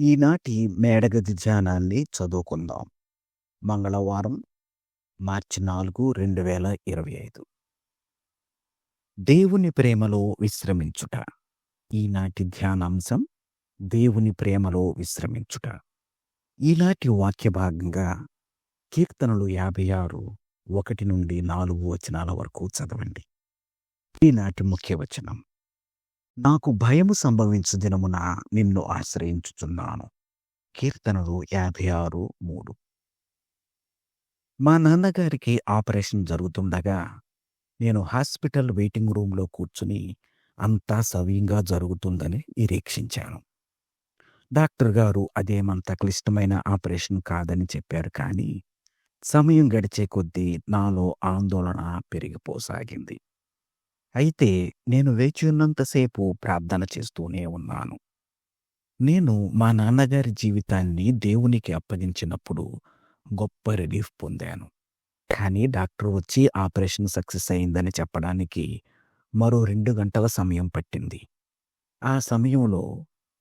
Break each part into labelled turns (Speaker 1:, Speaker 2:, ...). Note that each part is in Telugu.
Speaker 1: ఈనాటి మేడగది ధ్యానాన్ని చదువుకుందాం. మంగళవారం మార్చి నాలుగు రెండు వేల ఇరవై ఐదు. దేవుని ప్రేమలో విశ్రమించుట. ఈనాటి ధ్యానాంశం దేవుని ప్రేమలో విశ్రమించుట. ఈనాటి వాక్య భాగంగా కీర్తనలు యాభై ఆరు ఒకటి నుండి నాలుగు వచనాల వరకు చదవండి. ఈనాటి ముఖ్య వచనం. నాకు భయము సంభవించు దినమున నిన్ను ఆశ్రయించుచున్నాను. కీర్తనలు యాభై ఆరు మూడు. మా నాన్నగారికి ఆపరేషన్ జరుగుతుండగా నేను హాస్పిటల్ వెయిటింగ్ రూమ్లో కూర్చుని అంతా సవ్యంగా జరుగుతుందని నిరీక్షించాను. డాక్టర్ గారు అదేమంత క్లిష్టమైన ఆపరేషన్ కాదని చెప్పారు కానీ సమయం గడిచే కొద్దీ నాలో ఆందోళన పెరిగిపోసాగింది. అయితే నేను వేచి ఉన్నంతసేపు ప్రార్థన చేస్తూనే ఉన్నాను. నేను మా నాన్నగారి జీవితాన్ని దేవునికి అప్పగించినప్పుడు గొప్ప రిలీఫ్ పొందాను. కానీ డాక్టర్ వచ్చి ఆపరేషన్ సక్సెస్ అయిందని చెప్పడానికి మరో రెండు గంటల సమయం పట్టింది. ఆ సమయంలో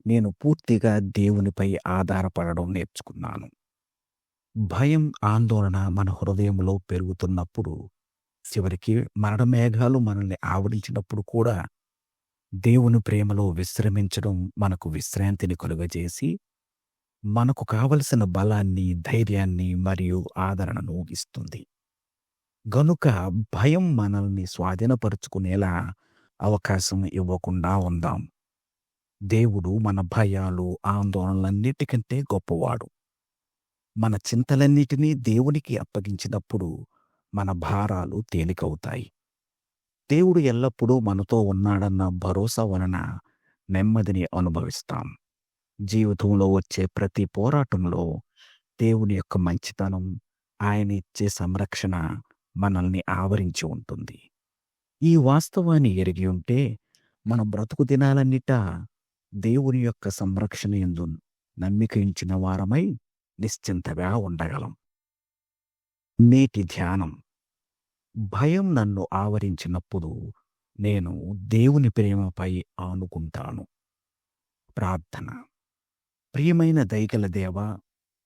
Speaker 1: నేను పూర్తిగా దేవునిపై ఆధారపడడం నేర్చుకున్నాను. భయం ఆందోళన మన హృదయంలో పెరుగుతున్నప్పుడు చివరికి మరణ మేఘాలు మనల్ని ఆవరించినప్పుడు కూడా దేవుని ప్రేమలో విశ్రమించడం మనకు విశ్రాంతిని కలుగజేసి మనకు కావలసిన బలాన్ని ధైర్యాన్ని మరియు ఆదరణను ఇస్తుంది గనుక భయం మనల్ని స్వాధీనపరుచుకునేలా అవకాశం ఇవ్వకుండా ఉందాం. దేవుడు మన భయాలు ఆందోళనలన్నిటికంటే గొప్పవాడు. మన చింతలన్నిటినీ దేవునికి అప్పగించినప్పుడు మన భారాలు తేలికవుతాయి. దేవుడు ఎల్లప్పుడూ మనతో ఉన్నాడన్న భరోసా వలన నెమ్మదిని అనుభవిస్తాం. జీవితంలో వచ్చే ప్రతి పోరాటంలో దేవుని యొక్క మంచితనం ఆయన ఇచ్చే సంరక్షణ మనల్ని ఆవరించి ఉంటుంది. ఈ వాస్తవాన్ని ఎరిగి ఉంటే మన బ్రతుకు దినాలన్నిటా దేవుని యొక్క సంరక్షణ ఎందు నమ్మికయించిన వారమై నిశ్చింతగా ఉండగలం. నేటి ధ్యానం భయం నన్ను ఆవరించినప్పుడు నేను దేవుని ప్రేమపై ఆనుకుంటాను. ప్రార్థన. ప్రియమైన దైగల దేవ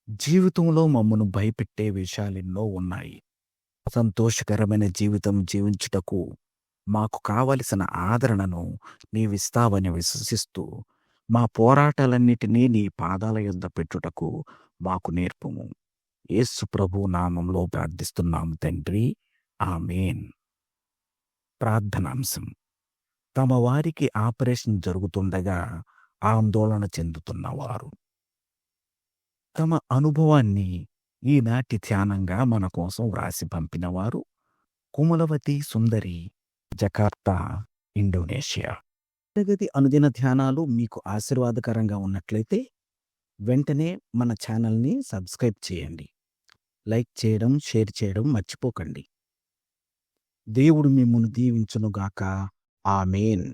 Speaker 1: జీవితంలో మమ్మను భయపెట్టే విషయాలెన్నో ఉన్నాయి. సంతోషకరమైన జీవితం జీవించుటకు మాకు కావలసిన ఆదరణను నీవిస్తావని విశ్వసిస్తూ మా పోరాటాలన్నిటినీ నీ పాదాల యొద్ద పెట్టుటకు మాకు నేర్పుము. యేసు ప్రభు నామంలో ప్రార్థిస్తున్నాము తండ్రి. ఆమెన్. ప్రార్థనాంశం. తమ వారికి ఆపరేషన్ జరుగుతుండగా ఆందోళన చెందుతున్నవారు. తమ అనుభవాన్ని ఈనాటి ధ్యానంగా మన కోసం వ్రాసి పంపినవారు కుమలవతి సుందరి జకార్తా ఇండోనేషియా. తరగతి అనుదిన ధ్యానాలు మీకు ఆశీర్వాదకరంగా ఉన్నట్లయితే వెంటనే మన ఛానల్ని సబ్స్క్రైబ్ చేయండి. లైక్ చేయడం షేర్ చేయడం మర్చిపోకండి. దేవుడు మిమ్మల్ని దీవించునుగాక. ఆమెన్.